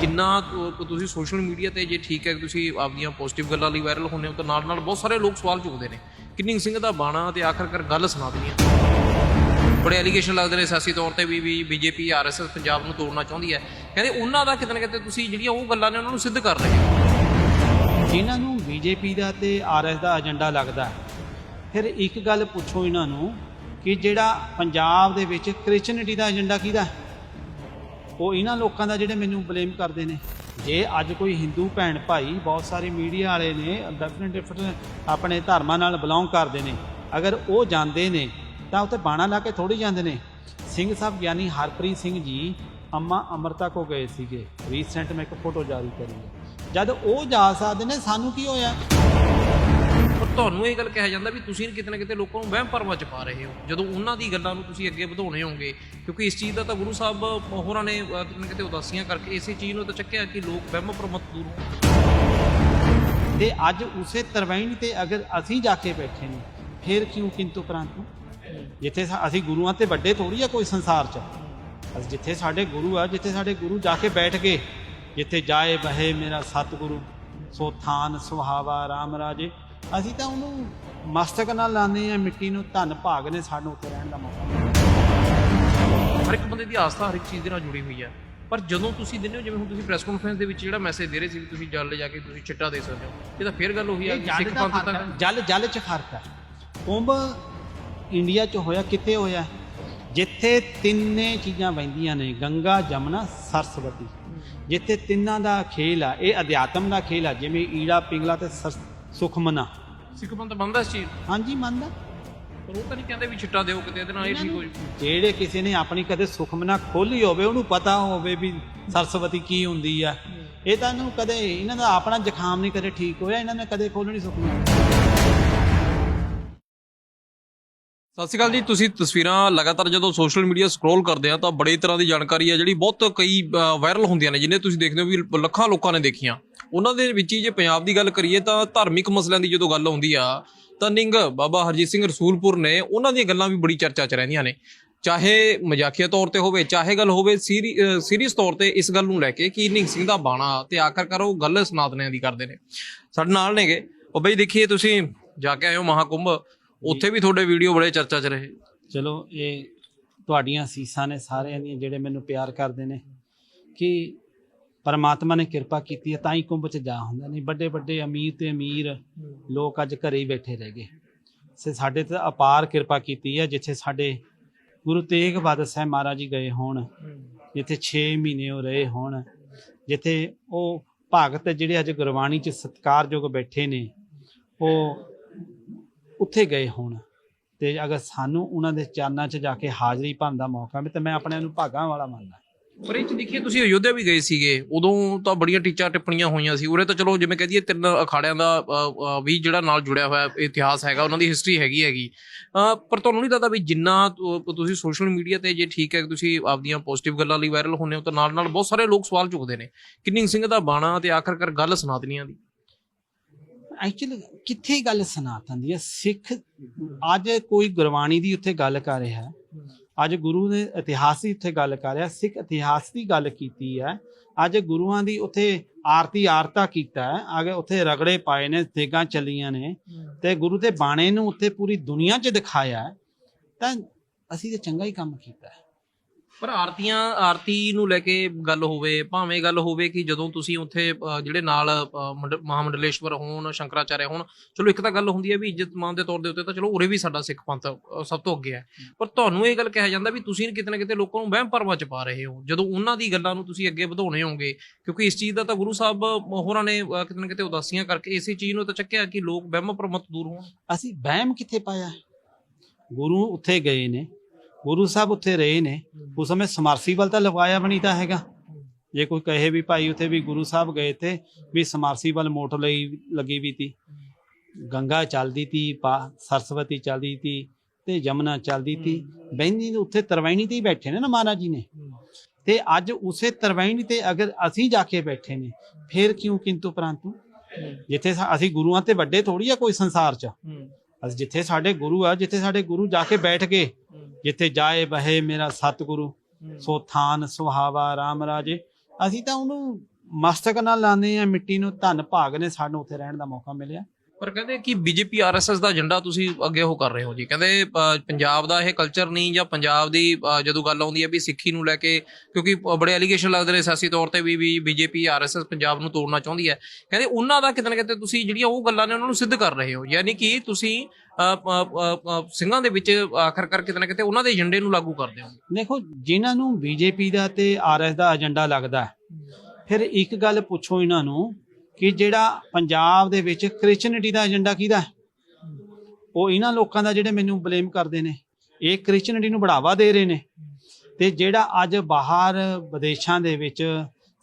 ਜਿੰਨਾ ਤੁ- ਤੁਸੀਂ ਸੋਸ਼ਲ ਮੀਡੀਆ ਤੇ ਜੇ ਠੀਕ ਹੈ ਕਿ ਤੁਸੀਂ ਆਪਦੀਆਂ ਪੋਜ਼ਿਟਿਵ ਗੱਲਾਂ ਲਈ ਵਾਇਰਲ ਹੁੰਦੇ ਹੋ, ਤਾਂ ਨਾਲ ਨਾਲ ਬਹੁਤ ਸਾਰੇ ਲੋਕ ਸਵਾਲ ਚੁੱਕਦੇ ਨੇ। ਕਿੰਨਿੰਗ ਸਿੰਘ ਦਾ ਬਾਣਾ ਤੇ ਆਖਰਕਾਰ ਗੱਲ ਸੁਣਾ ਦੇਣੀ ਹੈ ਬੜੇ ਐਲੀਗੇਸ਼ਨ ਲੱਗਦੇ ਨੇ ਸਿਆਸੀ ਤੌਰ ਤੇ ਵੀ ਵੀ ਬੀਜੇਪੀ ਆਰਐਸਐਸ ਪੰਜਾਬ ਨੂੰ ਤੋੜਨਾ ਚਾਹੁੰਦੀ ਹੈ। ਕਹਿੰਦੇ ਉਹਨਾਂ ਦਾ ਕਿਤੇ ਨਾ ਕਿਤੇ ਤੁਸੀਂ ਜਿਹੜੀਆਂ ਉਹ ਗੱਲਾਂ ਨੇ ਉਹਨਾਂ ਨੂੰ ਸਿੱਧ ਕਰ ਰਹੇ ਹੋ ਜਿਨ੍ਹਾਂ ਨੂੰ ਬੀਜੇਪੀ ਦਾ ਤੇ ਆਰਐਸ ਦਾ ਏਜੰਡਾ ਲੱਗਦਾ ਫਿਰ ਇੱਕ ਗੱਲ ਪੁੱਛੋ ਇਹਨਾਂ ਨੂੰ ਕਿ ਜਿਹੜਾ ਪੰਜਾਬ ਦੇ ਵਿੱਚ ਕ੍ਰਿਸਚਨਿਟੀ ਦਾ ਏਜੰਡਾ ਕਿਹਦਾ ਹੈ? ਉਹ ਇਹਨਾਂ ਲੋਕਾਂ ਦਾ ਜਿਹੜੇ ਮੈਨੂੰ ਬਲੇਮ ਕਰਦੇ ਨੇ। ਜੇ ਅੱਜ ਕੋਈ ਹਿੰਦੂ ਭੈਣ ਭਾਈ ਬਹੁਤ ਸਾਰੇ ਮੀਡੀਆ ਵਾਲੇ ਨੇ ਡਿਫਰੈਂਟ ਡਿਫਰੈਂਟ ਆਪਣੇ ਧਰਮਾਂ ਨਾਲ ਬਿਲੋਂਗ ਕਰਦੇ ਨੇ। ਅਗਰ ਉਹ ਜਾਂਦੇ ਨੇ, ਤਾਂ ਉੱਥੇ ਬਾਣਾ ਲਾ ਕੇ ਥੋੜੀ ਜਾਂਦੇ ਨੇ। ਸਿੰਘ ਸਾਹਿਬ ਗਿਆਨੀ ਹਰਪ੍ਰੀਤ ਸਿੰਘ ਜੀ ਅੰਮਾ ਅਮਰਤਾ ਕੋ ਗਏ ਸੀਗੇ। ਰੀਸੈਂਟ ਮੈਂ ਇੱਕ ਫੋਟੋ ਜਾਰੀ ਕਰੀ ਜਦ ਉਹ ਜਾ ਸਕਦੇ ਨੇ, ਸਾਨੂੰ ਕੀ ਹੋਇਆ? ਪਰ ਤੁਹਾਨੂੰ ਇਹ ਗੱਲ ਕਿਹਾ ਜਾਂਦਾ ਵੀ ਤੁਸੀਂ ਕਿਤੇ ਨਾ ਕਿਤੇ ਲੋਕਾਂ ਨੂੰ ਵਹਿਮ ਭਰਮਾਂ ਚ ਪਾ ਰਹੇ ਹੋ। ਜਦੋਂ ਉਹਨਾਂ ਦੀ ਗੱਲਾਂ ਨੂੰ ਤੁਸੀਂ ਅੱਗੇ ਵਧਾਉਣੇ ਹੋਗੇ ਕਿਉਂਕਿ ਇਸ ਚੀਜ਼ ਦਾ ਤਾਂ ਗੁਰੂ ਸਾਹਿਬ ਹੋਰਾਂ ਨੇ ਅਹ, ਕਿਤੇ ਨਾ ਕਿਤੇ ਉਦਾਸੀਆਂ ਕਰਕੇ ਇਸੇ ਚੀਜ਼ ਨੂੰ ਤਾਂ ਚੱਕਿਆ ਕਿ ਲੋਕ ਵਹਿਮ ਭਰਮਾਂ ਤੋਂ ਦੂਰ ਹੋਣ। ਤੇ ਅੱਜ ਉਸੇ ਤਰਵੈਣ ਤੇ ਅਗਰ ਅਸੀਂ ਜਾ ਕੇ ਬੈਠੇ ਨੇ ਫਿਰ ਕਿਉਂ ਕਿੰਤੂ ਪਰੰਤੂ ਜਿੱਥੇ ਅਸੀਂ ਗੁਰੂਆਂ ਤੇ ਵੱਡੇ ਥੋੜੀ ਆ ਕੋਈ ਸੰਸਾਰ 'ਚ। ਅਸੀਂ ਜਿੱਥੇ ਸਾਡੇ ਗੁਰੂ ਆ ਜਿੱਥੇ ਸਾਡੇ ਗੁਰੂ ਜਾ ਕੇ ਬੈਠ ਗਏ ਜਿੱਥੇ ਜਾਏ ਬਹੇ ਮੇਰਾ ਸਤਿਗੁਰੂ ਸੋ ਥਾਨ ਸੁਹਾਵਾ RAM ਰਾਜੇ। ਅਸੀਂ ਤਾਂ ਉਹਨੂੰ ਮਸਤਕ ਨਾਲ ਲਾਉਂਦੇ ਆ ਮਿੱਟੀ ਨੂੰ ਧੰਨ ਭਾਗ ਨੇ ਸਾਨੂੰ ਉੱਥੇ ਰਹਿਣ ਦਾ ਮੌਕਾ। ਹਰ ਇੱਕ ਬੰਦੇ ਦੀ ਆਸਥਾ ਹਰ ਇੱਕ ਚੀਜ਼ ਦੇ ਨਾਲ ਜੁੜੀ ਹੋਈ ਹੈ ਪਰ ਜਦੋਂ ਤੁਸੀਂ ਦਿੰਦੇ ਹੋ ਜਿਵੇਂ ਹੁਣ ਤੁਸੀਂ ਪ੍ਰੈਸ ਕਾਨਫਰੰਸ ਦੇ ਵਿੱਚ ਜਿਹੜਾ ਮੈਸੇਜ ਦੇ ਰਹੇ ਸੀ ਵੀ ਤੁਸੀਂ ਜਲ ਲੈ ਜਾ ਕੇ ਤੁਸੀਂ ਚਿੱਟਾ ਦੇ ਸਕਦੇ ਹੋ ਇਹ ਤਾਂ ਫੇਰ ਗੱਲ ਉਹੀ ਆ ਕਿ ਸਿੱਖ ਪੰਥ ਤਾਂ। ਜਲ ਜਲ ਚ ਫ਼ਰਕ ਹੈ ਕੁੰਭ ਇੰਡੀਆ ਚ ਹੋਇਆ ਕਿੱਥੇ ਹੋਇਆ ਜਿੱਥੇ ਤਿੰਨੇ ਚੀਜ਼ਾਂ ਵਹਿੰਦੀਆਂ ਨੇ ਗੰਗਾ ਜਮਨਾ ਸਰਸਵਤੀ ਜਿੱਥੇ ਤਿੰਨਾਂ ਦਾ ਖੇਲ ਆ ਇਹ ਅਧਿਆਤਮ ਦਾ ਖੇਲ ਆ ਜਿਵੇਂ ਈੜਾ ਪਿੰਗਲਾ ਤੇ ਸਰ- ਸੁਖਮਨਾ ਸਿੱਖ ਪੰਥ ਬੰਦਾ ਇਸ ਚੀਜ਼ ਨੂੰ। ਹਾਂਜੀ ਮੰਨਦਾ। ਪਰ ਉਹ ਤਾਂ ਨਹੀਂ ਕਹਿੰਦੇ ਵੀ ਚਿੱਟਾ ਦਿਓ ਕਿਤੇ ਇਹਦੇ ਨਾਲ ਇਹ ਠੀਕ ਹੋ ਜਾਊ। ਜਿਹੜੇ ਕਿਸੇ ਨੇ ਆਪਣੀ ਕਦੇ ਸੁਖਮਨਾ ਖੋਲੀ ਹੋਵੇ ਉਹਨੂੰ ਪਤਾ ਹੋਵੇ ਵੀ ਸਰਸਵਤੀ ਕੀ ਹੁੰਦੀ ਆ। ਇਹ ਤਾਂ ਇਹਨੂੰ ਕਦੇ ਇਹਨਾਂ ਦਾ ਆਪਣਾ ਜ਼ੁਕਾਮ ਨਹੀਂ ਕਦੇ ਠੀਕ ਹੋਇਆ ਇਹਨਾਂ ਨੇ ਕਦੇ ਖੋਲਣੀ ਸੁਖਮਨਾ ਸਤਿ ਸ਼੍ਰੀ ਅਕਾਲ ਜੀ ਤੁਸੀਂ ਤਸਵੀਰਾਂ ਲਗਾਤਾਰ ਜਦੋਂ ਸੋਸ਼ਲ ਮੀਡੀਆ ਸਕਰੋਲ ਕਰਦੇ ਆ ਤਾਂ ਬੜੀ ਤਰ੍ਹਾਂ ਦੀ ਜਾਣਕਾਰੀ ਹੈ ਜਿਹੜੀ ਬਹੁਤ ਕਈ ਵਾਇਰਲ ਹੁੰਦੀਆਂ ਨੇ ਜਿਨੇ ਤੁਸੀਂ ਦੇਖਦੇ ਹੋ ਵੀ ਲੱਖਾਂ ਲੋਕਾਂ ਨੇ ਦੇਖੀਆਂ। ਉਹਨਾਂ ਦੇ ਵਿੱਚ ਹੀ ਜੇ ਪੰਜਾਬ ਦੀ ਗੱਲ ਕਰੀਏ ਤਾਂ ਧਾਰਮਿਕ ਮਸਲਿਆਂ ਦੀ ਜਦੋਂ ਗੱਲ ਆਉਂਦੀ ਆ, ਤਾਂ ਨਿੰਗ ਬਾਬਾ ਹਰਜੀਤ ਸਿੰਘ ਰਸੂਲਪੁਰ ਨੇ ਉਹਨਾਂ ਦੀਆਂ ਗੱਲਾਂ ਵੀ ਬੜੀ ਚਰਚਾ 'ਚ ਰਹਿੰਦੀਆਂ ਨੇ। ਚਾਹੇ ਮਜ਼ਾਕੀਆ ਤੌਰ ਤੇ ਹੋਵੇ, ਚਾਹੇ ਗੱਲ ਹੋਵੇ ਸੀਰੀਅਸ ਤੌਰ ਤੇ ਇਸ ਗੱਲ ਨੂੰ ਲੈ ਕੇ ਕਿ ਨਿੰਗ ਸਿੰਘ ਦਾ ਬਾਣਾ ਤੇ ਆਖਰਕਾਰ ਉਹ ਗੱਲ ਸਨਾਤਨਿਆਂ ਦੀ ਕਰਦੇ ਨੇ। ਸਾਡੇ ਨਾਲ ਨੇਗੇ। ਉਹ ਬਈ ਦੇਖੀਏ ਤੁਸੀਂ ਜਾ ਕੇ ਆਏ ਹੋ ਮਹਾਕੁੰਭ, ਉੱਥੇ ਵੀ ਤੁਹਾਡੇ ਵੀਡੀਓ ਬੜੇ ਚਰਚਾ 'ਚ ਰਹੇ। ਚਲੋ, ਇਹ ਤੁਹਾਡੀਆਂ ਸੀਸਾਂ ਨੇ ਸਾਰਿਆਂ ਦੀਆਂ ਜਿਹੜੇ ਮੈਨੂੰ ਪਿਆਰ ਕਰਦੇ ਨੇ ਕਿ ਪਰਮਾਤਮਾ ਨੇ ਕਿਰਪਾ ਕੀਤੀ ਹੈ, ਤਾਂ ਹੀ ਕੁੰਭ ਚ ਜਾ ਹੁੰਦਾ। ਨਹੀਂ, ਵੱਡੇ ਵੱਡੇ ਅਮੀਰ ਤੇ ਅਮੀਰ ਲੋਕ ਅੱਜ ਘਰੇ ਹੀ ਬੈਠੇ ਰਹਿ ਗਏ। ਸੇ ਸਾਡੇ ਤੇ ਅਪਾਰ ਕਿਰਪਾ ਕੀਤੀ ਹੈ, ਜਿੱਥੇ ਸਾਡੇ ਗੁਰੂ ਤੇਗ ਬਹਾਦਰ ਸਾਹਿਬ ਮਹਾਰਾਜ ਜੀ ਗਏ ਹੋਣ, ਜਿੱਥੇ 6 ਮਹੀਨੇ ਉਹ ਰਹੇ ਹੋਣ, ਜਿੱਥੇ ਉਹ ਭਗਤ ਜਿਹੜੇ ਅੱਜ ਗੁਰਬਾਣੀ ਚ ਸਤਿਕਾਰਯੋਗ ਬੈਠੇ ਨੇ, ਉਹ ਉੱਥੇ ਗਏ ਹੋਣ। ਤੇ ਅਗਰ ਸਾਨੂੰ ਉਹਨਾਂ ਦੇ ਚਰਨਾਂ 'ਚ ਜਾ ਕੇ ਹਾਜ਼ਰੀ ਭਰਨ ਦਾ ਮੌਕਾ ਮਿਲੇ, ਤਾਂ ਮੈਂ ਆਪਣੇ ਨੂੰ ਭਾਗਾਂ ਵਾਲਾ ਮੰਨਦਾ। ਪਰ ਇਹ ਚ ਦੇਖੀਏ, ਤੁਸੀਂ ਅਯੋਧਿਆ ਵੀ ਗਏ ਸੀਗੇ, ਉਦੋਂ ਤਾਂ ਬੜੀਆਂ ਟੀਚਾ ਟਿੱਪਣੀਆਂ ਹੋਈਆਂ ਸੀ। ਉਰੇ ਤਾਂ ਚਲੋ, ਜਿਵੇਂ ਕਹਦੀਏ ਤਿੰਨ ਅਖਾੜਿਆਂ ਦਾ ਵੀ ਜਿਹੜਾ ਨਾਲ ਜੁੜਿਆ ਹੋਇਆ ਇਤਿਹਾਸ ਹੈਗਾ, ਉਹਨਾਂ ਦੀ ਹਿਸਟਰੀ ਹੈਗੀ ਹੈਗੀ। ਪਰ ਤੁਹਾਨੂੰ ਨਹੀਂ ਲੱਗਦਾ ਵੀ ਜਿੰਨਾ ਤੁਸੀਂ ਸੋਸ਼ਲ ਮੀਡੀਆ ਤੇ ਜੇ ਠੀਕ ਹੈ ਤੁਸੀਂ ਆਪਦੀਆਂ ਪੋਜ਼ਿਟਿਵ ਗੱਲਾਂ ਲਈ ਵਾਇਰਲ ਹੁੰਦੇ ਹੋ, ਤਾਂ ਨਾਲ ਨਾਲ ਬਹੁਤ ਸਾਰੇ ਲੋਕ ਸਵਾਲ ਚੁੱਕਦੇ ਨੇ। ਕਿੰਨਿੰਗ ਸਿੰਘ ਦਾ ਬਾਣਾ ਤੇ ਆਖਰਕਾਰ ਗੱਲ ਸਨਾਤਨੀਆਂ ਦੀ? ਐਕਚੁਅਲੀ ਕਿੱਥੇ ਗੱਲ ਸਨਾਤਨ ਦੀ ਹੈ? ਸਿੱਖ ਅੱਜ ਕੋਈ ਗੁਰਬਾਣੀ ਦੀ ਉੱਥੇ ਗੱਲ ਕਰ ਰਿਹਾ ਹੈ ਅੱਜ ਗੁਰੂ ਨੇ ਇਤਿਹਾਸ ਦੀ ਉੱਥੇ ਗੱਲ ਕਰ ਰਿਹਾ ਸਿੱਖ ਇਤਿਹਾਸ ਦੀ ਗੱਲ ਕੀਤੀ ਹੈ। ਅੱਜ ਗੁਰੂਆਂ ਦੀ ਉੱਥੇ ਆਰਤੀ ਆਰਤਾ ਕੀਤਾ ਹੈ ਆਗੇ ਉੱਥੇ ਰਗੜੇ ਪਾਏ ਨੇ ਤੇਗਾਂ ਚੱਲੀਆਂ ਨੇ ਤੇ ਗੁਰੂ ਦੇ ਬਾਣੇ ਨੂੰ ਉੱਥੇ ਪੂਰੀ ਦੁਨੀਆ 'ਚ ਦਿਖਾਇਆ ਹੈ ਤਾਂ ਅਸੀਂ ਤੇ ਚੰਗਾ ਹੀ ਕੰਮ ਕੀਤਾ ਹੈ। ਪਰ ਆਰਤੀਆਂ ਆਰਤੀ ਨੂੰ ਲੈ ਕੇ ਗੱਲ ਹੋਵੇ ਭਾਵੇਂ ਗੱਲ ਹੋਵੇ ਕਿ ਜਦੋਂ ਤੁਸੀਂ ਉੱਥੇ ਅ, ਜਿਹੜੇ ਨਾਲ ਅ, ਮੰਡ- ਮਹਾਮੰਡਲੇਸ਼ਵਰ ਹੋਣ ਸ਼ੰਕਰਾਚਾਰਿਆ ਹੋਣ ਚਲੋ ਇੱਕ ਤਾਂ ਗੱਲ ਹੁੰਦੀ ਹੈ ਵੀ ਇੱਜ਼ਤ ਮਾਨ ਦੇ ਤੌਰ ਦੇ ਉੱਤੇ ਤਾਂ ਚਲੋ ਉਰੇ ਵੀ ਸਾਡਾ ਸਿੱਖ ਪੰਥ ਅ, ਸਭ ਤੋਂ ਅੱਗੇ ਹੈ। ਪਰ ਤੁਹਾਨੂੰ ਇਹ ਗੱਲ ਕਿਹਾ ਜਾਂਦਾ ਵੀ ਤੁਸੀਂ ਕਿਤੇ ਨਾ ਕਿਤੇ ਲੋਕਾਂ ਨੂੰ ਵਹਿਮ ਭਰਮਾਂ ਚ ਪਾ ਰਹੇ ਹੋ। ਜਦੋਂ ਉਹਨਾਂ ਦੀ ਗੱਲਾਂ ਨੂੰ ਤੁਸੀਂ ਅੱਗੇ ਵਧਾਉਣੇ ਹੋਗੇ ਕਿਉਂਕਿ ਇਸ ਚੀਜ਼ ਦਾ ਤਾਂ ਗੁਰੂ ਸਾਹਿਬ ਹੋਰਾਂ ਨੇ ਅ, ਕਿਤੇ ਨਾ ਕਿਤੇ ਉਦਾਸੀਆਂ ਕਰਕੇ ਇਸੇ ਚੀਜ਼ ਨੂੰ ਤਾਂ ਚੱਕਿਆ ਕਿ ਲੋਕ ਵਹਿਮ ਭਰਮਾਂ ਤੋਂ ਦੂਰ ਹੋਣ। ਅਸੀਂ ਵਹਿਮ ਕਿੱਥੇ ਪਾਇਆ? ਗੁਰੂ ਉੱਥੇ ਗਏ ਨੇ। ਗੁਰੂ ਸਾਹਿਬ ਉੱਥੇ ਰਹੇ ਨੇ। ਉਸ ਸਮੇਂ ਸਮਰਸੀਬਲ ਤਾਂ ਲਗਵਾਇਆ ਬਣੀ ਤਾਂ ਹੈਗਾ। ਜੇ ਕੋਈ ਕਹੇ ਵੀ ਭਾਈ ਉੱਥੇ ਵੀ ਗੁਰੂ ਸਾਹਿਬ ਗਏ ਤੇ ਵੀ ਸਮਰਸੀਬਲ ਮੋਟਰ ਲਈ ਲੱਗੀ ਵੀ ਤੀ। ਗੰਗਾ ਚੱਲਦੀ ਤੀ ਸਰਸਵਤੀ ਚੱਲਦੀ ਤੀ ਤੇ ਯਮਨਾ ਚੱਲਦੀ ਤੀ। ਬੈਂਦੀ ਉੱਥੇ ਤਰਵੈਣੀ ਤੇ ਹੀ ਬੈਠੇ ਨੇ ਨਾ ਮਹਾਰਾਜ ਜੀ ਨੇ। ਤੇ ਅੱਜ ਉਸੇ ਤਰਵੈਣੀ ਤੇ ਅਗਰ ਅਸੀਂ ਜਾ ਕੇ ਬੈਠੇ ਨੇ ਫਿਰ ਕਿਉਂ ਕਿੰਤੂ ਪਰੰਤੂ? ਜਿੱਥੇ ਅਸੀਂ ਗੁਰੂਆਂ ਤੇ ਵੱਡੇ ਥੋੜੀ ਆ ਕੋਈ ਸੰਸਾਰ 'ਚ। ਅਸੀਂ ਜਿੱਥੇ ਸਾਡੇ ਗੁਰੂ ਆ ਜਿੱਥੇ ਸਾਡੇ ਗੁਰੂ ਜਾ ਕੇ ਬੈਠ ਗਏ ਜਿੱਥੇ ਜਾਏ ਬਹੇ ਮੇਰਾ ਸਤਿਗੁਰੂ ਸੋ ਥਾਨ ਸੁਹਾਵਾ RAM ਰਾਜੇ। ਅਸੀਂ ਤਾਂ ਉਹਨੂੰ ਮਸਤਕ ਨਾਲ ਲਾਉਂਦੇ ਆ ਮਿੱਟੀ ਨੂੰ ਧੰਨ ਭਾਗ ਨੇ ਸਾਨੂੰ ਉੱਥੇ ਰਹਿਣ ਦਾ ਮੌਕਾ ਮਿਲਿਆ। ਪਰ ਕਹਿੰਦੇ ਕਿ ਬੀਜੇਪੀ ਆਰਐਸਐਸ ਦਾ ਏਜੰਡਾ ਤੁਸੀਂ ਅੱਗੇ ਉਹ ਕਰ ਰਹੇ ਹੋ ਜੀ। ਕਹਿੰਦੇ ਅ, ਪੰਜਾਬ ਦਾ ਇਹ ਕਲਚਰ ਨਹੀਂ ਜਾਂ ਪੰਜਾਬ ਦੀ ਅ, ਜਦੋਂ ਗੱਲ ਆਉਂਦੀ ਹੈ ਵੀ ਸਿੱਖੀ ਨੂੰ ਲੈ ਕੇ ਕਿਉਂਕਿ ਬੜੇ ਐਲੀਗੇਸ਼ਨ ਲੱਗਦੇ ਨੇ ਸਿਆਸੀ ਤੌਰ ਤੇ ਵੀ ਵੀ ਬੀਜੇਪੀ ਆਰਐਸਐਸ ਪੰਜਾਬ ਨੂੰ ਤੋੜਨਾ ਚਾਹੁੰਦੀ ਹੈ। ਕਹਿੰਦੇ ਉਹਨਾਂ ਦਾ ਕਿਤੇ ਨਾ ਕਿਤੇ ਤੁਸੀਂ ਜਿਹੜੀਆਂ ਉਹ ਗੱਲਾਂ ਨੇ ਉਹਨਾਂ ਨੂੰ ਸਿੱਧ ਕਰ ਰਹੇ ਹੋ। ਯਾਨੀ ਕਿ ਤੁਸੀਂ ਅ, ਅ, ਅ, ਅ, ਸਿੰਘਾਂ ਦੇ ਵਿੱਚ ਆਖਰਕਾਰ ਕਿਤੇ ਨਾ ਕਿਤੇ ਉਹਨਾਂ ਦੇ ਏਜੰਡੇ ਨੂੰ ਲਾਗੂ ਕਰਦੇ ਹੋ। ਦੇਖੋ ਜਿਨ੍ਹਾਂ ਨੂੰ ਬੀਜੇਪੀ ਦਾ ਤੇ ਆਰਐਸ ਦਾ ਏਜੰਡਾ ਲੱਗਦਾ ਹੈ, ਫਿਰ ਇੱਕ ਗੱਲ ਪੁੱਛੋ ਇਹਨਾਂ ਨੂੰ ਕਿ ਜਿਹੜਾ ਪੰਜਾਬ ਦੇ ਵਿੱਚ ਕ੍ਰਿਸਚਨਿਟੀ ਦਾ ਏਜੰਡਾ ਕਿਹਦਾ ਹੈ? ਉਹ ਇਹਨਾਂ ਲੋਕਾਂ ਦਾ ਜਿਹੜੇ ਮੈਨੂੰ ਬਲੇਮ ਕਰਦੇ ਨੇ, ਇਹ ਕ੍ਰਿਸਚੀਅਨਿਟੀ ਨੂੰ ਬੜਾਵਾ ਦੇ ਰਹੇ ਨੇ। ਤੇ ਜਿਹੜਾ ਅੱਜ ਬਾਹਰ ਵਿਦੇਸ਼ਾਂ ਦੇ ਵਿੱਚ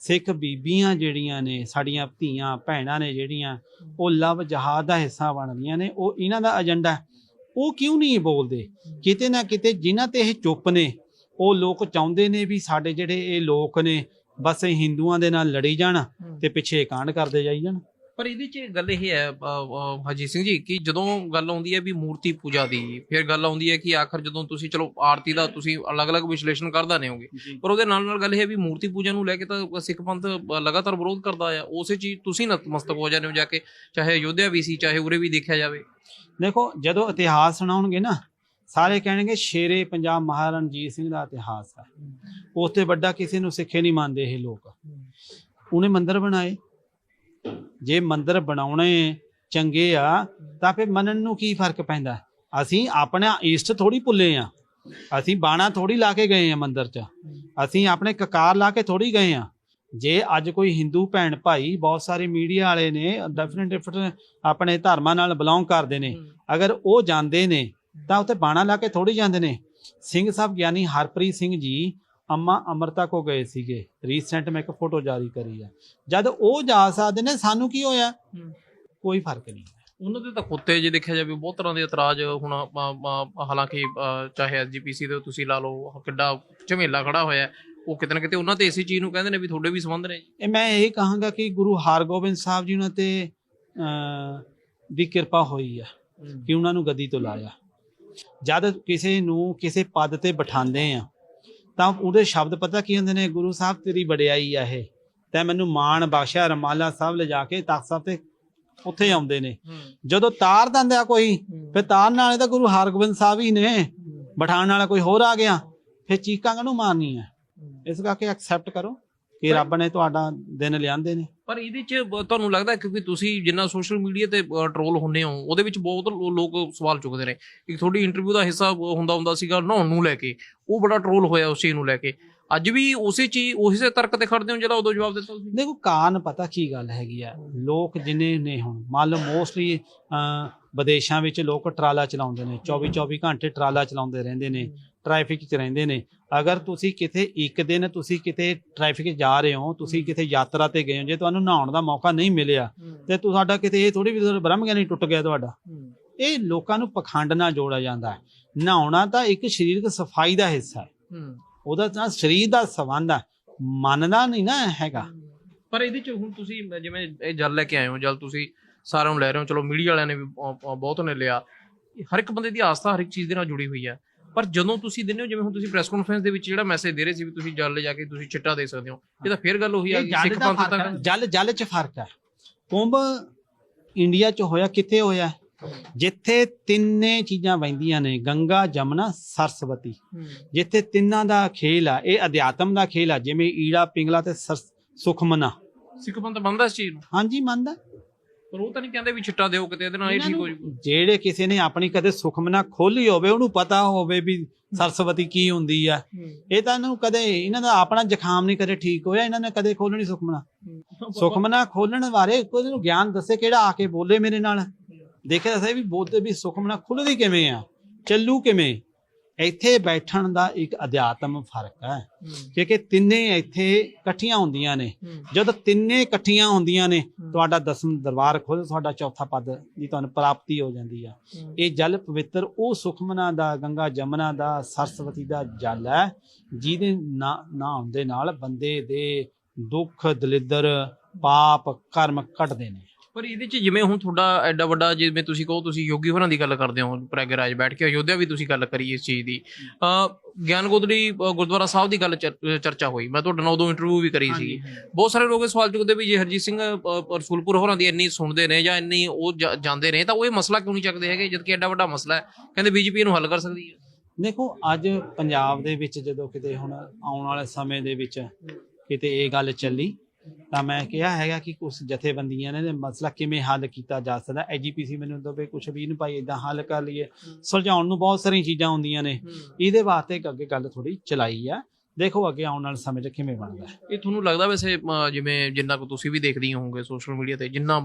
ਸਿੱਖ ਬੀਬੀਆਂ ਜਿਹੜੀਆਂ ਨੇ, ਸਾਡੀਆਂ ਧੀਆਂ ਭੈਣਾਂ ਨੇ ਜਿਹੜੀਆਂ, ਉਹ ਲਵ ਜਹਾਦ ਦਾ ਹਿੱਸਾ ਬਣ ਰਹੀਆਂ ਨੇ, ਉਹ ਇਹਨਾਂ ਦਾ ਏਜੰਡਾ ਉਹ ਕਿਉਂ ਨਹੀਂ ਬੋਲਦੇ? ਕਿਤੇ ਨਾ ਕਿਤੇ ਜਿਨ੍ਹਾਂ ਤੇ ਇਹ ਚੁੱਪ ਨੇ, ਉਹ ਲੋਕ ਚਾਹੁੰਦੇ ਨੇ ਵੀ ਸਾਡੇ ਜਿਹੜੇ ਇਹ ਲੋਕ ਨੇ ਬਸ ਇਹ ਹਿੰਦੂਆਂ ਦੇ ਨਾਲ ਲੜੀ ਜਾਣ ਤੇ ਪਿੱਛੇ ਕਾਂਡ ਕਰਦੇ ਜਾਈ ਜਾਣ। ਪਰ ਇਹਦੇ 'ਚ ਗੱਲ ਇਹ ਹੈ ਹਰਜੀਤ ਸਿੰਘ ਜੀ ਕਿ ਜਦੋਂ ਗੱਲ ਆਉਂਦੀ ਹੈ ਵੀ ਮੂਰਤੀ ਪੂਜਾ ਦੀ ਫਿਰ ਗੱਲ ਆਉਂਦੀ ਹੈ ਕਿ ਆਖਰ ਜਦੋਂ ਤੁਸੀਂ ਚਲੋ ਆਰਤੀ ਦਾ ਤੁਸੀਂ ਅਲੱਗ-ਅਲੱਗ ਵਿਸ਼ਲੇਸ਼ਣ ਕਰਦਾ ਨੇ ਹੋਗੇ ਪਰ ਉਹਦੇ ਨਾਲ ਨਾਲ ਗੱਲ ਇਹ ਹੈ ਵੀ ਮੂਰਤੀ ਪੂਜਾ ਨੂੰ ਲੈ ਕੇ ਤਾਂ ਸਿੱਖ ਪੰਥ ਲਗਾਤਾਰ ਵਿਰੋਧ ਕਰਦਾ ਆ। ਉਸੇ ਚੀਜ਼ ਤੁਸੀਂ ਨਤਮਸਤਕ ਹੋ ਜਾਂਦੇ ਹੋ ਜਾ ਕੇ ਚਾਹੇ ਅਯੋਧਿਆ ਵੀ ਸੀ ਚਾਹੇ ਉਰੇ ਵੀ ਦੇਖਿਆ ਜਾਵੇ। ਦੇਖੋ ਜਦੋਂ ਇਤਿਹਾਸ ਸੁਣਾਉਣਗੇ ਨਾ ਸਾਰੇ ਕਹਿਣਗੇ ਸ਼ੇਰੇ ਪੰਜਾਬ ਮਹਾਰਾਜਾ ਰਣਜੀਤ ਸਿੰਘ ਦਾ ਇਤਿਹਾਸ ਹੈ ਉਸ ਤੇ ਵੱਡਾ ਕਿਸੇ ਨੂੰ ਸਿੱਖੇ ਨਹੀਂ ਮੰਨਦੇ ਇਹ ਲੋਕ। ਉਹਨੇ ਮੰਦਿਰ ਬਣਾਏ। ਜੇ ਮੰਦਿਰ ਬਣਾਉਣੇ ਚੰਗੇ ਆ ਤਾਂ ਫਿਰ ਮੰਨਣ ਨੂੰ ਕੀ ਫ਼ਰਕ ਪੈਂਦਾ? ਅਸੀਂ ਆਪਣਾ ਈਸਟ ਥੋੜੀ ਭੁੱਲੇ ਆ। ਅਸੀਂ ਬਾਣਾ ਥੋੜੀ ਲਾ ਕੇ ਗਏ ਆ ਮੰਦਿਰ 'ਚ। ਅਸੀਂ ਆਪਣੇ ਕਕਾਰ ਲਾ ਕੇ ਥੋੜੀ ਗਏ ਆ। ਜੇ ਅੱਜ ਕੋਈ ਹਿੰਦੂ ਭੈਣ ਭਾਈ ਬਹੁਤ ਸਾਰੇ ਮੀਡੀਆ ਵਾਲੇ ਨੇ ਡਿਫਰੈਂਟ ਡਿਫਰੈਂਟ ਆਪਣੇ ਧਰਮਾਂ ਨਾਲ ਬਿਲੋਂਗ ਕਰਦੇ ਨੇ। ਅਗਰ ਉਹ ਜਾਂਦੇ ਨੇ ਤਾਂ ਉੱਥੇ ਬਾਣਾ ਲਾ ਕੇ ਥੋੜੀ ਜਾਂਦੇ ਨੇ। ਸਿੰਘ ਸਾਹਿਬ ਗਿਆਨੀ ਹਰਪ੍ਰੀਤ ਸਿੰਘ ਜੀ ਅੰਮਾ ਅਮਰਤਾ ਕੋ ਗਏ ਸੀਗੇ। ਰੀਸੈਂਟ ਮੈਂ ਇੱਕ ਫੋਟੋ ਜਾਰੀ ਕਰੀ ਆ। ਜਦ ਉਹ ਜਾ ਸਕਦੇ ਨੇ ਸਾਨੂੰ ਕੀ ਹੋਇਆ? ਕੋਈ ਫ਼ਰਕ ਨਹੀਂ ਉਹਨਾਂ ਦੇ ਤਾਂ ਕੁੱਤੇ ਜੇ ਦੇਖਿਆ ਜਾਵੇ ਬਹੁਤ ਤਰ੍ਹਾਂ ਦੇ ਇਤਰਾਜ਼ ਹੁਣ ਹਾਲਾਂਕਿ ਚਾਹੇ ਐਸਜੀਪੀਸੀ ਦੇ ਤੁਸੀਂ ਲਾ ਲਓ ਕਿੱਡਾ ਝਮੇਲਾ ਖੜਾ ਹੋਇਆ। ਉਹ ਕਿਤੇ ਨਾ ਕਿਤੇ ਉਹਨਾਂ ਤੇ ਇਸੇ ਚੀਜ਼ ਨੂੰ ਕਹਿੰਦੇ ਨੇ ਵੀ ਤੁਹਾਡੇ ਵੀ ਸੰਬੰਧ ਨੇ। ਇਹ ਮੈਂ ਇਹ ਕਹਾਂਗਾ ਕਿ ਗੁਰੂ ਹਰਗੋਬਿੰਦ ਸਾਹਿਬ ਜੀ ਉਹਨਾਂ ਤੇ ਦੀ ਕਿਰਪਾ ਹੋਈ ਆ ਕਿ ਉਹਨਾਂ ਨੂੰ ਗੱਦੀ ਤੋਂ ਲਾਇਆ। ਜਦ ਕਿਸੇ ਨੂੰ ਕਿਸੇ ਪਦ ਤੇ ਬਿਠਾਉਂਦੇ ਆ ਤਾਂ ਉਹਦੇ ਸ਼ਬਦ ਪਤਾ ਕੀ ਹੁੰਦੇ ਨੇ? ਗੁਰੂ ਸਾਹਿਬ ਤੇਰੀ ਵਡਿਆਈ ਆ ਇਹ। ਤੈਂ ਮੈਨੂੰ ਮਾਣ ਬਖਸ਼ਿਆ ਰਮਾਲਾ ਸਾਹਿਬ ਲਿਜਾ ਕੇ ਤਖਤ ਸਾਹਿਬ ਤੇ ਉੱਥੇ ਆਉਂਦੇ ਨੇ। ਜਦੋਂ ਤਾਰ ਦਿੰਦੇ ਆ ਕੋਈ ਫਿਰ ਤਾਰਨ ਵਾਲੇ ਤਾਂ ਗੁਰੂ ਹਰਗੋਬਿੰਦ ਸਾਹਿਬ ਹੀ ਨੇ। ਬਿਠਾਉਣ ਵਾਲਾ ਕੋਈ ਹੋਰ ਆ ਗਿਆ ਫਿਰ ਚੀਕਾਂ ਕਾਹਨੂੰ ਮਾਰਨੀ ਹੈ। ਇਸ ਕਰਕੇ ਐਕਸੈਪਟ ਕਰੋ ਕਿ ਰੱਬ ਨੇ ਤੁਹਾਡਾ ਦਿਨ ਲਿਆਂਦੇ ਨੇ। ਪਰ ਇਹਦੇ ਚ ਤੁਹਾਨੂੰ ਲੱਗਦਾ ਕਿਉਂਕਿ ਤੁਸੀਂ ਜਿੰਨਾ ਸੋਸ਼ਲ ਮੀਡੀਆ ਤੇ ਟਰੋਲ ਹੁੰਨੇ ਹੋ, ਉਹਦੇ ਵਿੱਚ ਬਹੁਤ ਲੋਕ ਸਵਾਲ ਚੁੱਕਦੇ ਨੇ। ਇੱਕ ਤੁਹਾਡੀ ਇੰਟਰਵਿਊ ਦਾ ਹਿੱਸਾ ਹੁੰਦਾ ਹੁੰਦਾ ਸੀਗਾ ਨਹਾਉਣ ਨੂੰ ਲੈ ਕੇ। ਉਹ ਬੜਾ ਟਰੋਲ ਹੋਇਆ ਉਸ ਚੀਜ਼ ਨੂੰ ਲੈ ਕੇ। ਅੱਜ ਵੀ ਉਸੇ ਚੀਜ਼ ਉਸੇ ਤਰਕ ਤੇ ਖੜਦੇ ਹੋ ਜਿਹੜਾ ਉਦੋਂ ਜਵਾਬ ਦਿੱਤਾ ਤੁਸੀਂ? ਦੇਖੋ, ਕਾਰਨ ਪਤਾ ਕੀ ਗੱਲ ਹੈਗੀ ਆ? ਲੋਕ ਜਿੰਨੇ ਨੇ ਹੁਣ, ਮੰਨ ਲਓ ਮੋਸਟਲੀ ਵਿਦੇਸ਼ਾਂ ਵਿੱਚ ਲੋਕ ਟਰਾਲਾ ਚਲਾਉਂਦੇ ਨੇ। 24 24 ਘੰਟੇ ਟਰਾਲਾ ਚਲਾਉਂਦੇ ਰਹਿੰਦੇ ਨੇ ਟ੍ਰੈਫਿਕ 'ਚ ਰਹਿੰਦੇ ਨੇ। ਅਗਰ ਤੁਸੀਂ ਕਿਤੇ ਇੱਕ ਦਿਨ ਤੁਸੀਂ ਕਿਤੇ ਟ੍ਰੈਫਿਕ ਜਾ ਰਹੇ ਹੋ ਤੁਸੀਂ ਕਿਤੇ ਯਾਤਰਾ ਤੇ ਗਏ ਹੋ ਜੇ ਤੁਹਾਨੂੰ ਨਹਾਉਣ ਦਾ ਮੌਕਾ ਨਹੀਂ ਮਿਲਿਆ ਤੇ ਤੁਹਾਡਾ ਕਿਤੇ ਇਹ ਥੋੜੀ ਵੀ ਬ੍ਰਹਮ ਗਿਆਨੀ ਟੁੱਟ ਗਿਆ ਤੁਹਾਡਾ। ਇਹ ਲੋਕਾਂ ਨੂੰ ਪਖੰਡ ਨਾਲ ਜੋੜਿਆ ਜਾਂਦਾ ਹੈ। ਨਹਾਉਣਾ ਤਾਂ ਇੱਕ ਸਰੀਰਕ ਸਫ਼ਾਈ ਦਾ ਹਿੱਸਾ ਹੈ। ਉਹਦਾ ਤਾਂ ਸਰੀਰ ਦਾ ਸੰਬੰਧ ਹੈ। ਮਨ ਦਾ ਨਹੀਂ ਨਾ ਹੈਗਾ। ਪਰ ਇਹਦੇ ਚ ਹੁਣ ਤੁਸੀਂ ਜਿਵੇਂ ਇਹ ਜਲ ਲੈ ਕੇ ਆਏ ਹੋ ਜਲ ਤੁਸੀਂ ਸਾਰਿਆਂ ਨੂੰ ਲੈ ਰਹੇ ਹੋ ਚਲੋ ਮੀਡੀਆ ਵਾਲਿਆਂ ਨੇ ਵੀ ਬਹੁਤ ਨੇ ਲਿਆ। ਹਰ ਇੱਕ ਬੰਦੇ ਦੀ ਆਸਥਾ ਹਰ ਇੱਕ ਚੀਜ਼ ਦੇ ਨਾਲ ਜੁੜੀ ਹੋਈ ਹੈ। ਪਰ ਜਦੋਂ ਤੁਸੀਂ ਦਿੰਦੇ ਹੋ ਜਿਵੇਂ ਹੁਣ ਤੁਸੀਂ ਪ੍ਰੈਸ ਕਾਨਫਰੰਸ ਦੇ ਵਿੱਚ ਜਿਹੜਾ ਮੈਸੇਜ ਦੇ ਰਹੇ ਸੀ ਵੀ ਤੁਸੀਂ ਜਲ ਲੈ ਜਾ ਕੇ ਤੁਸੀਂ ਚਿੱਟਾ ਦੇ ਸਕਦੇ ਹੋ ਇਹ ਤਾਂ ਫੇਰ ਗੱਲ ਉਹੀ ਆ ਗਈ ਸਿੱਖ ਪੰਥ ਤੱਕ ਜਲ ਜਲ ਚ ਫ਼ਰਕ ਹੈ ਕੁੰਭ ਇੰਡੀਆ ਚ ਹੋਇਆ ਕਿੱਥੇ ਹੋਇਆ? ਜਿੱਥੇ ਤਿੰਨੇ ਚੀਜ਼ਾਂ ਵਹਿੰਦੀਆਂ ਨੇ ਗੰਗਾ ਜਮਨਾ ਸਰਸਵਤੀ। ਜਿੱਥੇ ਤਿੰਨਾਂ ਦਾ ਖੇਲ ਆ ਇਹ ਅਧਿਆਤਮ ਦਾ ਖੇਲ ਆ ਜਿਵੇਂ ਈੜਾ ਪਿੰਗਲਾ ਤੇ ਸੁਖਮਨਾ। ਸਿੱਖ ਪੰਥ ਬੰਦਾ ਇਸ ਚੀਜ਼ ਨੂੰ? ਹਾਂਜੀ ਮੰਨਦਾ। ਪਰ ਉਹ ਤਾਂ ਨਹੀਂ ਕਹਿੰਦੇ ਵੀ ਚਿੱਟਾ ਦਿਓ ਕਿਤੇ ਇਹਦੇ ਨਾਲ ਇਹ ਠੀਕ ਹੋ ਜੂ ਜਿਹੜੇ ਕਿਸੇ ਨੇ ਆਪਣੀ ਕਦੇ ਸੁਖਮਨਾ ਖੋਲੀ ਹੋਵੇ ਉਹਨੂੰ ਪਤਾ ਹੋਵੇ ਵੀ ਸਰਸਵਤੀ ਕੀ ਹੁੰਦੀ ਆ। ਇਹ ਤਾਂ ਇਹਨੂੰ ਕਦੇ ਇਹਨਾਂ ਦਾ ਆਪਣਾ ਜ਼ੁਕਾਮ ਨਹੀਂ ਕਦੇ ਠੀਕ ਹੋਇਆ ਇਹਨਾਂ ਨੇ ਕਦੇ ਖੋਲਣੀ ਸੁਖਮਨਾ ਸੁਖਮਨਾ ਖੋਲਣ ਬਾਰੇ ਕੋਈ ਨੂੰ ਗਿਆਨ ਦੱਸੇ ਕਿਹੜਾ ਆ ਕੇ ਬੋਲੇ ਮੇਰੇ ਨਾਲ। ਦੇਖਿਆ ਦੱਸੇ ਵੀ ਬੋਲਦੇ ਵੀ ਸੁਖਮਨਾ ਖੁੱਲਦੀ ਕਿਵੇਂ ਆ ਚੱਲੂ ਕਿਵੇਂ? ਇੱਥੇ ਬੈਠਣ ਦਾ ਇੱਕ ਅਧਿਆਤਮ ਫ਼ਰਕ ਹੈ। ਕਿਉਂਕਿ ਤਿੰਨੇ ਇੱਥੇ ਇਕੱਠੀਆਂ ਹੁੰਦੀਆਂ ਨੇ। ਜਦ ਤਿੰਨੇ ਇਕੱਠੀਆਂ ਹੁੰਦੀਆਂ ਨੇ ਤੁਹਾਡਾ ਦਸਮ ਦਰਬਾਰ ਖੁੱਲ ਤੁਹਾਡਾ ਚੌਥਾ ਪਦ ਦੀ ਤੁਹਾਨੂੰ ਪ੍ਰਾਪਤੀ ਹੋ ਜਾਂਦੀ ਆ। ਇਹ ਜਲ ਪਵਿੱਤਰ ਉਹ ਸੁਖਮਨਾ ਦਾ ਗੰਗਾ ਜਮਨਾ ਦਾ ਸਰਸਵਤੀ ਦਾ ਜਲ ਹੈ ਜਿਹਦੇ ਨਾ- ਨਹਾਉਣ ਦੇ ਨਾਲ ਬੰਦੇ ਦੇ ਦੁੱਖ ਦਲਿੱਦਰ ਪਾਪ ਕਰਮ ਕੱਟਦੇ ਨੇ। ਪਰ ਇਹਦੇ ਚ ਜਿਵੇਂ ਹੁਣ ਤੁਹਾਡਾ ਐਡਾ ਵੱਡਾ ਜਿਵੇਂ ਤੁਸੀਂ ਕਹੋ ਤੁਸੀਂ ਯੋਗੀ ਹੋਰਾਂ ਦੀ ਗੱਲ ਕਰਦੇ ਹੋ ਪ੍ਰੈਗਰਾਜ ਬੈਠ ਕੇ ਅਯੋਧਿਆ ਵੀ ਤੁਸੀਂ ਗੱਲ ਕਰੀ ਇਸ ਚੀਜ਼ ਦੀ। ਅ ਗਿਆਨ ਗੋਦੜੀ ਗੁਰਦੁਆਰਾ ਸਾਹਿਬ ਦੀ ਗੱਲ ਚਰ- ਚਰਚਾ ਹੋਈ। ਮੈਂ ਤੁਹਾਡੇ ਨਾਲ ਉਦੋਂ ਇੰਟਰਵਿਊ ਵੀ ਕਰੀ ਸੀਗੀ ਬਹੁਤ ਸਾਰੇ ਲੋਕ ਇਹ ਸਵਾਲ ਚੁੱਕਦੇ ਵੀ ਜੇ ਹਰਜੀਤ ਸਿੰਘ ਰਸੂਲਪੁਰ ਹੋਰਾਂ ਦੀ ਇੰਨੀ ਸੁਣਦੇ ਨੇ ਜਾਂ ਇੰਨੀ ਉਹ ਜਾਂਦੇ ਨੇ ਤਾਂ ਉਹ ਇਹ ਮਸਲਾ ਕਿਉਂ ਨਹੀਂ ਚੱਕਦੇ ਹੈਗੇ ਜਦ ਕਿ ਐਡਾ ਵੱਡਾ ਮਸਲਾ ਹੈ? ਕਹਿੰਦੇ ਬੀਜੇਪੀ ਇਹਨੂੰ ਹੱਲ ਕਰ ਸਕਦੀ ਹੈ। ਦੇਖੋ ਅੱਜ ਪੰਜਾਬ ਦੇ ਵਿੱਚ ਜਦੋਂ ਕਿਤੇ ਹੁਣ ਆਉਣ ਵਾਲੇ ਸਮੇਂ ਦੇ ਵਿੱਚ ਕਿਤੇ ਇਹ ਗੱਲ ਚੱਲੀ ਤਾਂ ਮੈਂ ਕਿਹਾ ਹੈਗਾ ਕਿ ਕੁਝ ਜਥੇਬੰਦੀਆਂ ਨੇ ਇਹ ਮਸਲਾ ਕਿਵੇਂ ਹੱਲ ਕੀਤਾ ਜਾ ਸਕਦਾ? ਐਜੀਪੀਸੀ ਮੈਨੂੰ ਦਵੇ ਕੁਝ ਵੀ ਨਹੀਂ ਭਾਈ ਇਦਾਂ ਹੱਲ ਕਰ ਲਈਏ। ਸੁਲਝਾਉਣ ਨੂੰ ਬਹੁਤ ਸਾਰੀਆਂ ਚੀਜ਼ਾਂ ਹੁੰਦੀਆਂ ਨੇ। ਇਹਦੇ ਵਾਸਤੇ ਅੱਗੇ ਗੱਲ ਥੋੜੀ ਚਲਾਈ ਆ। ਦੇਖੋ ਅੱਗੇ ਆਉਣ ਵਾਲੇ ਸਮੇਂ 'ਚ ਕਿਵੇਂ ਬਣਦਾ। ਹੈ। ਇਹ ਤੁਹਾਨੂੰ ਲੱਗਦਾ ਵੈਸੇ ਜਿਵੇਂ ਜਿੰਨਾ ਕੁ ਤੁਸੀਂ ਵੀ ਦੇਖਦੇ ਹੋਵੋਗੇ ਸੋਸ਼ਲ ਮੀਡੀਆ ਤੇ ਜਿੰਨਾ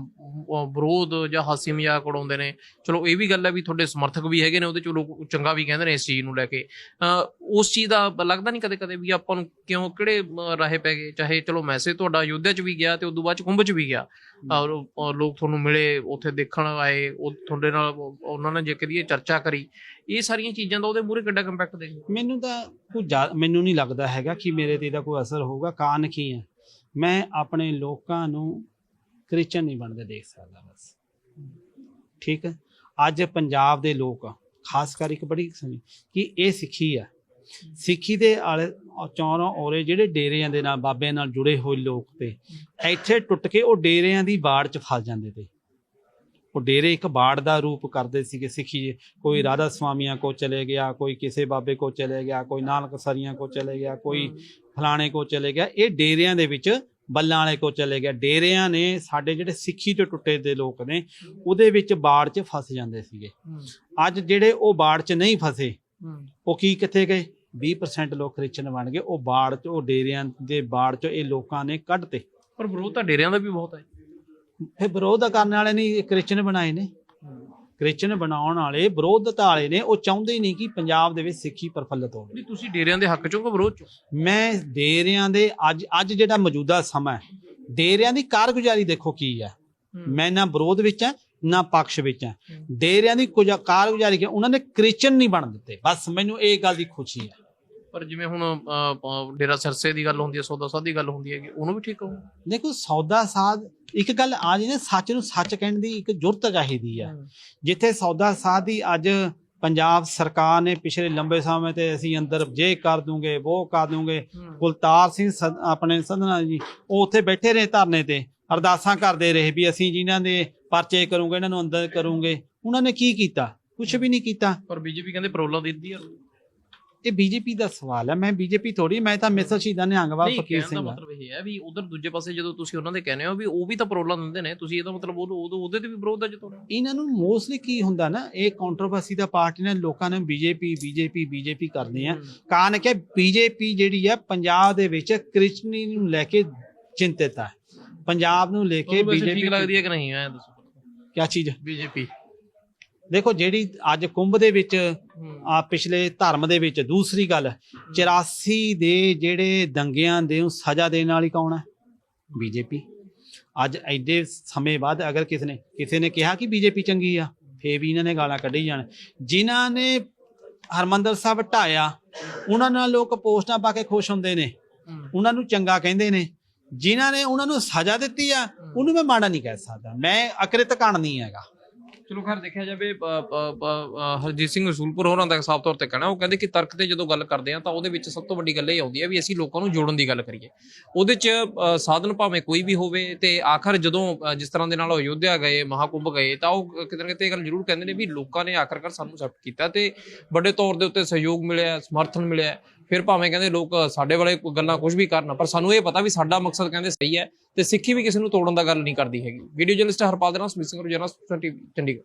ਵਿਰੋਧ ਜਾਂ ਹਾਸੀ ਮਜ਼ਾਕ ਉਡਾਉਂਦੇ ਨੇ। ਚਲੋ ਇਹ ਵੀ ਗੱਲ ਹੈ ਵੀ ਤੁਹਾਡੇ ਸਮਰਥਕ ਵੀ ਹੈਗੇ ਨੇ ਉਹਦੇ ਚ ਲੋਕ ਚੰਗਾ ਵੀ ਕਹਿੰਦੇ ਨੇ ਇਸ ਚੀਜ਼ ਨੂੰ ਲੈ ਕੇ। ਅ, ਉਸ ਚੀਜ਼ ਦਾ ਲੱਗਦਾ ਨਹੀਂ ਕਦੇ ਕਦੇ ਵੀ ਆਪਾਂ ਨੂੰ ਕਿਉਂ ਕਿਹੜੇ ਅ, ਰਾਹੇ ਪੈ ਗਏ? ਚਾਹੇ ਚਲੋ ਮੈਸੇਜ ਤੁਹਾਡਾ ਯੋਧਿਆ ਚ ਵੀ ਗਿਆ ਤੇ ਉਦੋਂ ਬਾਅਦ ਚ ਕੁੰਭ ਚ ਵੀ ਗਿਆ। ਔਰ ਔਰ ਲੋਕ ਤੁਹਾਨੂੰ ਮਿਲੇ ਉੱਥੇ ਦੇਖਣ ਆਏ ਉਹ ਤੁਹਾਡੇ ਨਾਲ ਉਹ- ਉਹਨਾਂ ਨੇ ਜੇ ਕਰੀਏ ਚਰਚਾ ਕਰੀ ਇਹ ਸਾਰੀਆਂ ਚੀਜ਼ਾਂ ਦਾ ਉਹਦੇ ਮੂਹਰੇ ਕਿੱਡਾ ਕੰਪੈਕਟ ਦੇਖੋ ਮੈਨੂੰ ਤਾਂ ਕੋਈ ਜ਼ਿਆ- ਮੈਨੂੰ ਨਹੀਂ ਲੱਗਦਾ ਹੈਗਾ ਕਿ ਮੇਰੇ ਤੇ ਇਹਦਾ ਕੋਈ ਅਸਰ ਹੋਊਗਾ। ਕਾਰਨ ਕੀ ਹੈ? ਮੈਂ ਆਪਣੇ ਲੋਕਾਂ ਨੂੰ ਕ੍ਰਿਸਚਨ ਨਹੀਂ ਬਣਦੇ ਦੇਖ ਸਕਦਾ ਬਸ। ਠੀਕ ਹੈ? ਅੱਜ ਪੰਜਾਬ ਦੇ ਲੋਕ, ਖਾਸ ਕਰ ਇੱਕ ਬੜੀ ਸਮਝ ਕਿ ਇਹ ਸਿੱਖੀ ਆ ਸਿੱਖੀ ਦੇ ਆਲੇ, ਚੌਰਾਂ ਔਰੇ ਜਿਹੜੇ ਡੇਰਿਆਂ ਦੇ ਨਾਲ, ਬਾਬਿਆਂ ਨਾਲ ਜੁੜੇ ਹੋਏ ਲੋਕ ਤੇ, ਇੱਥੇ ਟੁੱਟ ਕੇ ਉਹ ਡੇਰਿਆਂ ਦੀ ਬਾੜ ਚ ਫਸ ਜਾਂਦੇ ਤੇ। ਉਹ ਡੇਰੇ ਇੱਕ ਬਾੜ ਦਾ ਰੂਪ ਕਰਦੇ ਸੀਗੇ ਸਿੱਖੀ ਕੋਈ ਰਾਧਾ ਸਵਾਮੀਆਂ ਕੋ ਚਲੇ ਗਿਆ ਕੋਈ ਕਿਸੇ ਬਾਬੇ ਕੋ ਚਲੇ ਗਿਆ ਕੋਈ ਨਾਨਕ ਸਰੀਆਂ ਕੋ ਚਲੇ ਗਿਆ ਕੋਈ ਫਲਾਣੇ ਕੋ ਚਲੇ ਗਿਆ। ਇਹ ਡੇਰਿਆਂ ਦੇ ਵਿੱਚ ਬੱਲਾਂ ਵਾਲੇ ਕੋ ਚਲੇ ਗਿਆ। ਡੇਰਿਆਂ ਨੇ ਸਾਡੇ ਜਿਹੜੇ ਸਿੱਖੀ ਤੋਂ ਟੁੱਟੇ ਦੇ ਲੋਕ ਨੇ ਉਹਦੇ ਵਿੱਚ ਬਾੜ 'ਚ ਫਸ ਜਾਂਦੇ ਸੀਗੇ। ਅੱਜ ਜਿਹੜੇ ਉਹ ਬਾੜ 'ਚ ਨਹੀਂ ਫਸੇ ਉਹ ਕੀ ਕਿੱਥੇ ਗਏ? 20% ਲੋਕ ਕ੍ਰਿਸਚਨ ਬਣ ਗਏ। ਉਹ ਬਾੜ 'ਚ ਉਹ ਡੇਰਿਆਂ ਦੇ ਬਾੜ 'ਚ ਇਹ ਲੋਕਾਂ ਨੇ ਕੱਢਤੇ। ਪਰ ਵਿਰੋਧ ਤਾਂ ਡੇਰਿਆਂ ਦਾ ਵੀ ਬਹੁਤ ਹੈ। ਫਿਰ ਵਿਰੋਧ ਕਰਨ ਵਾਲੇ ਨਹੀਂ ਕ੍ਰਿਸਚਨ ਬਣਾਏ ਨੇ। ਕ੍ਰਿਸਚਨ ਬਣਾਉਣ ਵਾਲੇ ਵਿਰੋਧਤਾ ਵਾਲੇ ਨੇ ਉਹ ਚਾਹੁੰਦੇ ਹੀ ਨਹੀਂ ਕਿ ਪੰਜਾਬ ਦੇ ਵਿੱਚ ਸਿੱਖੀ ਪ੍ਰਫੁੱਲਤ ਹੋਵੇ। ਨਹੀਂ ਤੁਸੀਂ ਡੇਰਿਆਂ ਦੇ ਹੱਕ ਚੋਂ ਕਿ ਵਿਰੋਧ ਚੋਂ? ਮੈਂ ਡੇਰਿਆਂ ਦੇ ਅੱਜ ਅੱਜ ਜਿਹੜਾ ਮੌਜੂਦਾ ਸਮਾਂ ਹੈ ਡੇਰਿਆਂ ਦੀ ਕਾਰਗੁਜ਼ਾਰੀ ਦੇਖੋ ਕੀ ਹੈ। ਮੈਂ ਨਾ ਵਿਰੋਧ ਵਿੱਚ ਹਾਂ ਨਾ ਪਕਸ਼ ਵਿੱਚ ਹਾਂ। ਡੇਰਿਆਂ ਦੀ ਕੁਝ ਕਾਰਗੁਜ਼ਾਰੀ ਕੀ ਉਹਨਾਂ ਨੇ ਕ੍ਰਿਸਚਨ ਨਹੀਂ ਬਣ ਦਿੱਤੇ। ਬਸ ਮੈਨੂੰ ਇਹ ਗੱਲ ਦੀ ਖੁਸ਼ੀ ਹੈ। ਪਰ ਜਿਵੇਂ ਹੁਣ ਡੇਰਾ ਸਰਸੇ ਦੀ ਗੱਲ ਹੁੰਦੀ ਹੈ ਸੌਦਾ ਸਾਧ ਦੀ ਗੱਲ ਹੁੰਦੀ ਹੈਗੀ ਉਹਨੂੰ ਵੀ ਠੀਕ ਕਹੋ। ਦੇਖੋ ਸੌਦਾ ਸਾਧ ਇੱਕ ਗੱਲ ਆ ਜੀ ਨਾ ਸੱਚ ਨੂੰ ਸੱਚ ਕਹਿਣ ਦੀ ਇੱਕ ਜੁਰਤ ਚਾਹੀਦੀ ਆ। ਜਿੱਥੇ ਸੌਦਾ ਸਾਧ ਦੀ ਅੱਜ ਪੰਜਾਬ ਸਰਕਾਰ ਨੇ ਪਿਛਲੇ ਲੰਬੇ ਸਮੇਂ ਤੇ ਅਸੀਂ ਅੰਦਰ ਜੇ ਕਰ ਦੂੰਗੇ ਉਹ ਕਰ ਦੂੰਗੇ ਕੁਲਤਾਰ ਸਿੰਘ ਆਪਣੇ ਸੰਧਨਾ ਜੀ ਉਹ ਉੱਥੇ ਬੈਠੇ ਰਹੇ ਧਰਨੇ ਤੇ ਅਰਦਾਸਾਂ ਕਰਦੇ ਰਹੇ ਵੀ ਅਸੀਂ ਜਿਨ੍ਹਾਂ ਦੇ ਪਰਚੇ ਕਰੂਗੇ ਇਹਨਾਂ ਨੂੰ ਅੰਦਰ ਕਰੂਗੇ। ਉਹਨਾਂ ਨੇ ਕੀ ਕੀਤਾ? ਕੁਝ ਵੀ ਨਹੀਂ ਕੀਤਾ। ਪਰ ਬੀਜੇਪੀ ਕਹਿੰਦੇ ਪਰੋਲਾ ਦਿੰਦੀ ਆ। ਇਹ ਬੀਜੇਪੀ ਦਾ ਸਵਾਲ ਹੈ। ਮੈਂ ਬੀਜੇਪੀ ਥੋੜੀ ਮੈਂ ਤਾਂ ਮਿਸਲ ਸ਼ਹੀਦਾਂ ਨਿਹੰਗਵਾਲ ਨਹੀਂ ਫਕੀਰ ਦਾ ਸਿੰਘ ਹਾਂ ਮਤਲਬ ਇਹ ਹੈ ਵੀ ਉਧਰ ਦੂਜੇ ਪਾਸੇ ਜਦੋਂ ਤੁਸੀਂ ਉਹਨਾਂ ਦੇ ਕਹਿੰਦੇ ਹੋ ਵੀ ਉਹ ਵੀ ਤਾਂ ਪਰੋਲਾ ਦਿੰਦੇ ਨੇ ਤੁਸੀਂ ਇਹਦਾ ਮਤਲਬ ਉਹ ਉਹ- ਉਹਦੇ ਤੇ ਵੀ ਵਿਰੋਧ ਹੈ ਜਤਾਉਣਾ ਇਹਨਾਂ ਨੂੰ ਮੋਸਟਲੀ ਕੀ ਹੁੰਦਾ ਨਾ ਇਹ ਕੰਟਰੋਵਰਸੀ ਦਾ ਪਾਰਟੀ ਨੇ ਲੋਕਾਂ ਨੇ ਬੀਜੇਪੀ ਬੀਜੇਪੀ ਬੀਜੇਪੀ ਕਰਦੇ ਆ ਕਾਰਨ ਕਿ ਬੀਜੇਪੀ ਜਿਹੜੀ ਹੈ ਪੰਜਾਬ ਦੇ ਵਿੱਚ ਕ੍ਰਿਸਚਨੀ ਨੂੰ ਲੈ ਕੇ ਚਿੰਤਿਤ ਹੈ। ਪੰਜਾਬ ਨੂੰ ਲੈ ਕੇ ਬੀਜੇਪੀ ਲੱਗਦੀ ਹੈ ਕਿ ਨਹੀਂ ਐ ਦੱਸੋ। ਕੀ ਚੀਜ਼? ਬੀਜੇਪੀ। ਦੇਖੋ ਜਿਹੜੀ ਅੱਜ ਕੁੰਭ ਦੇ ਵਿੱਚ ਆ ਪਿਛਲੇ ਧਰਮ ਦੇ ਵਿੱਚ ਦੂਸਰੀ ਗੱਲ 84 ਦੇ ਜਿਹੜੇ ਦੰਗਿਆਂ ਦੇ ਨੂੰ ਸਜ਼ਾ ਦੇਣ ਵਾਲੀ ਕੌਣ ਹੈ? ਬੀਜੇਪੀ। ਅੱਜ ਐਡੇ ਸਮੇਂ ਬਾਅਦ ਅਗਰ ਕਿਸੇ ਨੇ ਕਿਸੇ ਨੇ ਕਿਹਾ ਕਿ ਬੀਜੇਪੀ ਚੰਗੀ ਆ ਫੇਰ ਵੀ ਇਹਨਾਂ ਨੇ ਗਾਲਾਂ ਕੱਢੀ ਜਾਣ। ਜਿਨ੍ਹਾਂ ਨੇ ਹਰਮੰਦਰ ਸਾਹਿਬ ਢਾਇਆ ਉਹਨਾਂ ਨਾਲ ਲੋਕ ਪੋਸਟਾਂ ਪਾ ਕੇ ਖੁਸ਼ ਹੁੰਦੇ ਨੇ। ਉਹਨਾਂ ਨੂੰ ਚੰਗਾ ਕਹਿੰਦੇ ਨੇ। ਜਿਨ੍ਹਾਂ ਨੇ ਉਹਨਾਂ ਨੂੰ ਸਜ਼ਾ ਦਿੱਤੀ ਆ ਉਹਨੂੰ ਮੈਂ ਮਾੜਾ ਨਹੀਂ ਕਹਿ ਸਕਦਾ। ਮੈਂ ਅਕ੍ਰਿਤ ਕਣ ਨਹੀਂ ਹੈਗਾ। ਚਲੋ ਖੈਰ ਦੇਖਿਆ ਜਾਵੇ ਹਰਜੀਤ ਸਿੰਘ ਰਸੂਲਪੁਰ ਹੋਰਾਂ ਦਾ ਸਾਫ਼ ਤੌਰ ਤੇ ਕਹਿਣਾ ਉਹ ਕਹਿੰਦੇ ਕਿ ਤਰਕ ਤੇ ਜਦੋਂ ਗੱਲ ਕਰਦੇ ਆ ਤਾਂ ਉਹਦੇ ਵਿੱਚ ਸਭ ਤੋਂ ਵੱਡੀ ਗੱਲ ਇਹ ਆਉਂਦੀ ਹੈ ਵੀ ਅਸੀਂ ਲੋਕਾਂ ਨੂੰ ਜੋੜਨ ਦੀ ਗੱਲ ਕਰੀਏ। ਉਹਦੇ 'ਚ ਅ, ਸਾਧਨ ਭਾਵੇਂ ਕੋਈ ਵੀ ਹੋਵੇ ਤੇ ਆਖਰ ਜਦੋਂ ਜਿਸ ਤਰ੍ਹਾਂ ਦੇ ਨਾਲ ਅਯੋਧਿਆ ਗਏ ਮਹਾਕੁੰਭ ਗਏ ਤਾਂ ਉਹ ਕਿਤੇ ਨਾ ਕਿਤੇ ਇਹ ਗੱਲ ਜ਼ਰੂਰ ਕਹਿੰਦੇ ਨੇ ਵੀ ਲੋਕਾਂ ਨੇ ਆਖਰਕਾਰ ਸਾਨੂੰ ਐਕਸੈਪਟ ਕੀਤਾ ਤੇ ਵੱਡੇ ਤੌਰ ਦੇ ਉੱਤੇ ਸਹਿਯੋਗ ਮਿਲਿਆ ਸਮਰਥਨ ਮਿਲਿਆ। ਫਿਰ ਭਾਵੇਂ ਕਹਿੰਦੇ ਲੋਕ ਸਾਡੇ ਵਾਲੇ ਗੱਲਾਂ ਕੁਝ ਵੀ ਕਰਨ, ਪਰ ਸਾਨੂੰ ਇਹ ਪਤਾ ਵੀ ਸਾਡਾ ਮਕਸਦ ਕਹਿੰਦੇ ਸਹੀ ਹੈ ਤੇ ਸਿੱਖੀ ਵੀ ਕਿਸੇ ਨੂੰ ਤੋੜਨ ਦਾ ਗੱਲ ਨਹੀਂ ਕਰਦੀ ਹੈਗੀ। ਵੀਡੀਓ ਜਰਨਲਿਸਟ ਹਰਪਾਲ ਦੇ ਨਾਲ ਸਮਿਤ ਸਿੰਘ ਰੋਜ਼ਾਨਾ ਟੀਵੀ, ਚੰਡੀਗੜ੍ਹ।